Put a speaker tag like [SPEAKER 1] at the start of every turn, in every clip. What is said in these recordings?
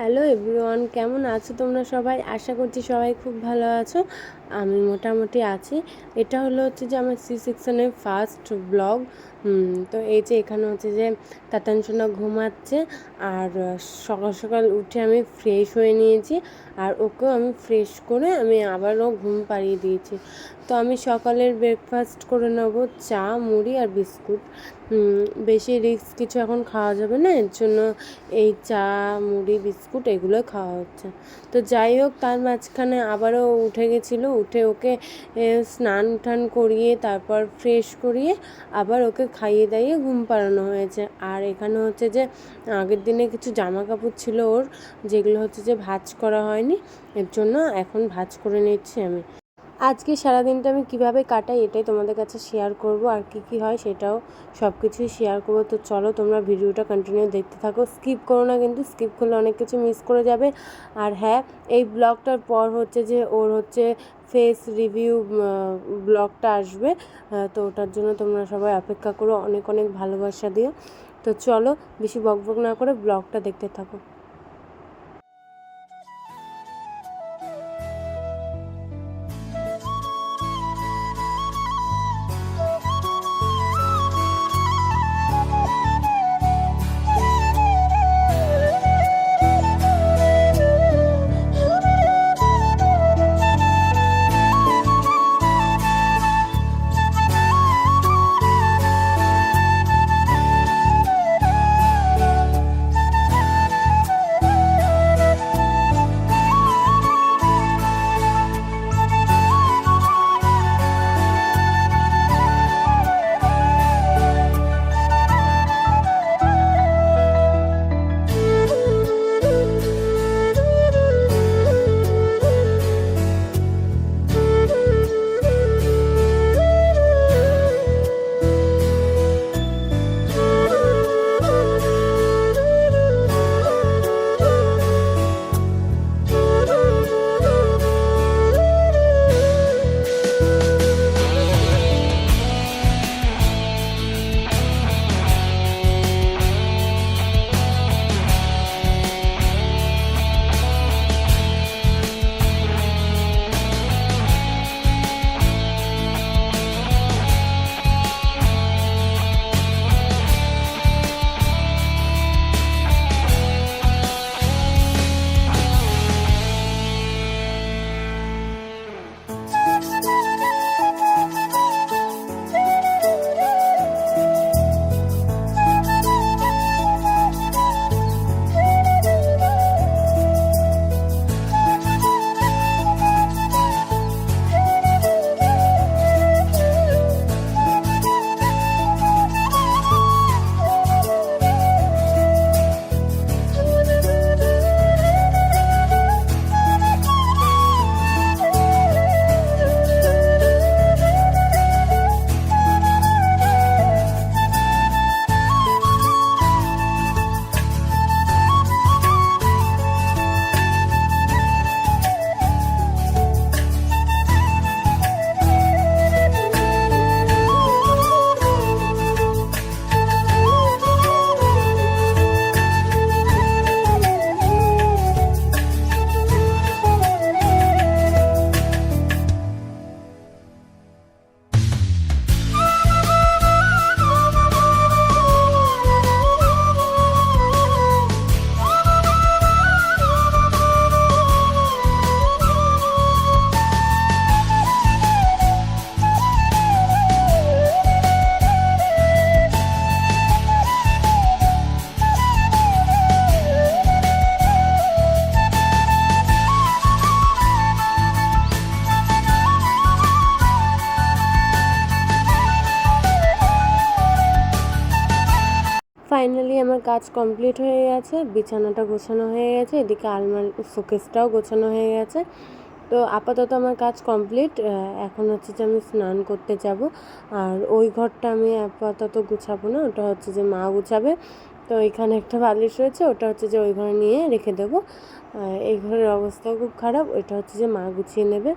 [SPEAKER 1] Hello everyone, কেমন আছো তোমরা সবাই? আশা করছি সবাই খুব ভালো আছো। আমি মোটামুটি আছি। এটা হলো হচ্ছে যে আমার সি সেকশনের ফার্স্ট ব্লগ তো এই যে এখানে হচ্ছে যে তাতান ঘুমাচ্ছে আর সকাল সকাল উঠে আমি ফ্রেশ হয়ে নিয়েছি আর ওকেও আমি ফ্রেশ করে আমি আবারও ঘুম পাড়িয়ে দিয়েছি। তো আমি সকালের ব্রেকফাস্ট করে নেব চা, মুড়ি আর বিস্কুট। বেশি রিস্ক কিছু এখন খাওয়া যাবে না, এর জন্য এই চা, মুড়ি, বিস্কুট এগুলো খাওয়া হচ্ছে। তো যাই হোক, তার মাঝখানে আবারও উঠে গেছিল, উঠে ওকে স্নান টান করিয়ে তারপর ফ্রেশ করিয়ে আবার ওকে খাইয়ে দাইয়ে ঘুম পাড়ানো হয়েছে। আর এখানে হচ্ছে যে, আগের দিনে কিছু জামা কাপড় ছিল ওর, যেগুলো হচ্ছে যে ভাজ করা হয়নি, এর জন্য এখন ভাজ করে নিচ্ছি আমি। আজকে সারাদিনটা আমি কীভাবে কাটাই এটাই তোমাদের কাছে শেয়ার করব, আর কি কি হয় সেটাও সব কিছুই শেয়ার করব। তো চলো তোমরা ভিডিওটা কন্টিনিউ দেখতে থাকো। স্কিপ করো না কিন্তু স্কিপ করলে অনেক কিছু মিস করে যাবে। আর হ্যাঁ এই ব্লগটার পর হচ্ছে যে ওর হচ্ছে ফেস রিভিউ ব্লগটা আসবে। তো ওটার জন্য তোমরা সবাই অপেক্ষা করো। অনেক অনেক ভালোবাসা দিও তো চলো, বেশি বকবক না করে ব্লগটা দেখতে থাকো। কাজ কমপ্লিট হয়ে গেছে, বিছানাটা গোছানো হয়ে গেছে, এদিকে আলমারি, শোকেসটাও গোছানো হয়ে গেছে। তো আপাতত আমার কাজ কমপ্লিট এখন হচ্ছে যে আমি স্নান করতে যাব। আর ওই ঘরটা আমি আপাতত গুছাবো না, ওটা হচ্ছে যে মা গুছাবে। তো এখানে একটা বালিশ রয়েছে, ওটা হচ্ছে যে ওই ঘরে নিয়ে রেখে দেবো। এই ঘরের অবস্থাও খুব খারাপ, ওইটা হচ্ছে যে মা গুছিয়ে নেবে।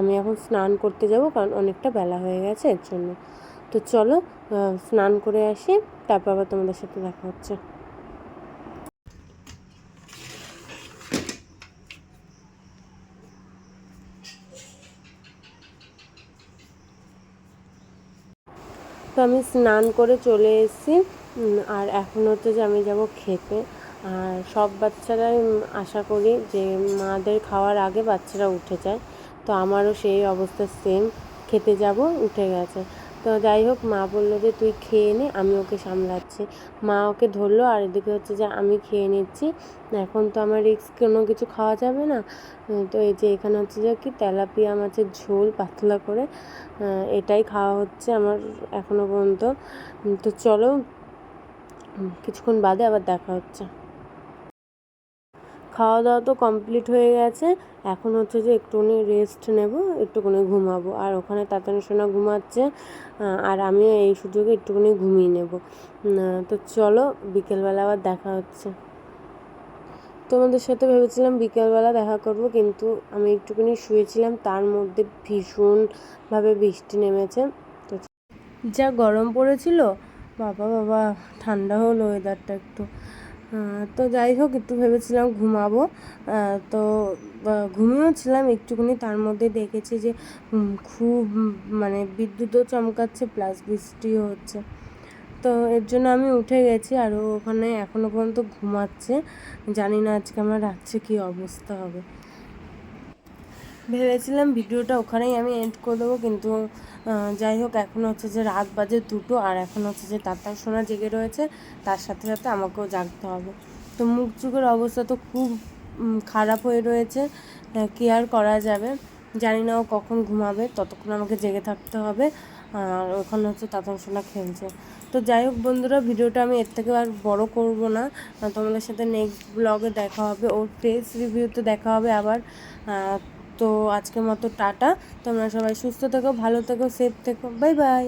[SPEAKER 1] আমি এখন স্নান করতে যাব, কারণ অনেকটা বেলা হয়ে গেছে এর জন্য। তো চলো স্নান করে আসি, তারপর আবার তোমাদের সাথে দেখা হচ্ছে। তো আমি স্নান করে চলে এসেছি আর এখন হচ্ছে যে আমি যাব খেতে। আর সব বাচ্চারাই আশা করি যে মাদের খাওয়ার আগে বাচ্চারা উঠে যায়। তো আমারও সেই অবস্থা সেম খেতে যাব, উঠে গেছে। তো যাই হোক, মা বলল যে, তুই খেয়ে নে, আমি ওকে সামলাচ্ছি। মা ওকে ধরলো, আর এদিকে হচ্ছে যে, আমি খেয়ে নিচ্ছি। এখন তো আমার রিস্ক কোনো কিছু খাওয়া যাবে না। তো এই যে, এখানে হচ্ছে যে, কি তেলাপিয়া মাছের ঝোল পাতলা করে এটাই খাওয়া হচ্ছে আমার এখনও পর্যন্ত। তো চলো কিছুক্ষণ বাদে আবার দেখা হচ্ছে। খাওয়া দাওয়া তো কমপ্লিট হয়ে গেছে। এখন হচ্ছে যে একটুখানি রেস্ট নেব, একটুখানি ঘুমাবো। আর ওখানে তাতানো সোনা ঘুমাচ্ছে আর আমিও এই সুযোগে একটুখানি ঘুমিয়ে নেব। তো চলো, বিকেলবেলা আবার দেখা হচ্ছে। তোমাদের সাথে ভেবেছিলাম বিকেলবেলা দেখা করব, কিন্তু আমি একটুখানি শুয়েছিলাম, তার মধ্যে ভীষণভাবে বৃষ্টি নেমেছে। তো যা গরম পড়েছিল, বাবা বাবা, ঠান্ডা হলো ওয়েদারটা একটু। তো যাই হোক, একটু ভেবেছিলাম ঘুমাবো। তো ঘুমিয়েও ছিলাম একটুখানি, তার মধ্যে দেখেছি যে খুব মানে বিদ্যুৎও চমকাচ্ছে প্লাস বৃষ্টিও হচ্ছে। তো এর জন্য আমি উঠে গেছি, আর ওখানে এখনও পর্যন্ত ঘুমাচ্ছে। জানি না আজকে আমার রাত্রে কী অবস্থা হবে। ভেবেছিলাম ভিডিওটা ওখানেই আমি এন্ড করে দেবো, কিন্তু যাই হোক, এখন হচ্ছে যে রাত বাজে দুটো, আর এখন হচ্ছে যে তাতার সোনা জেগে রয়েছে, তার সাথে সাথে আমাকেও জাগতে হবে। তো মুখ চোখের অবস্থা তো খুব খারাপ হয়ে রয়েছে কি আর করা যাবে? জানি না ও কখন ঘুমাবে, ততক্ষণ আমাকে জেগে থাকতে হবে, আর ওখানে হচ্ছে তাতার সোনা খেলছে। তো যাই হোক বন্ধুরা, ভিডিওটা আমি এর থেকে আর বড় করব না। তোমাদের সাথে নেক্সট ব্লগে দেখা হবে, ওর ফেস রিভিউতে দেখা হবে আবার তো আজকের মতো টাটা। তোমরা সবাই সুস্থ থেকো ভালো থেকো সেফ থেকো। Bye bye